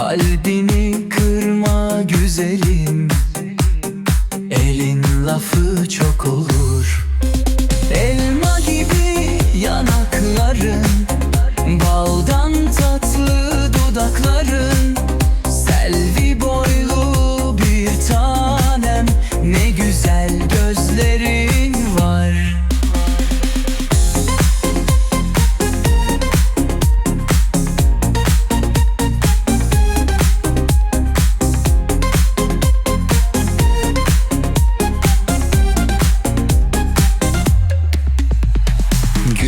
Kalbini kırma güzelim.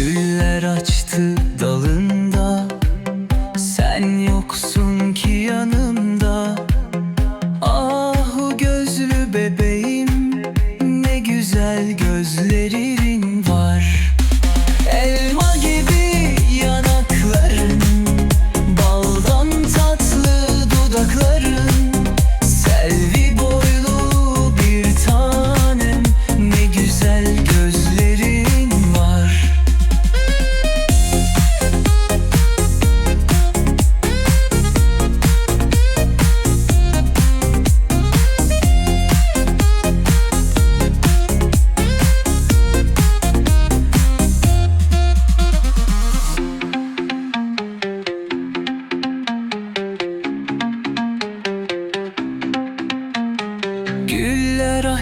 Güller açtı dalında. Sen yoksun ki yanımda. Ah o gözlü bebeğim Ne güzel gözlerin var. Elma gibi yanakların Baldan tatlı dudakların. Selvi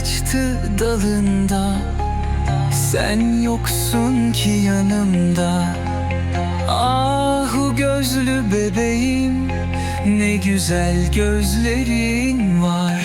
açtı dalında. Sen yoksun ki yanımda. Ahu gözlü bebeğim Ne güzel gözlerin var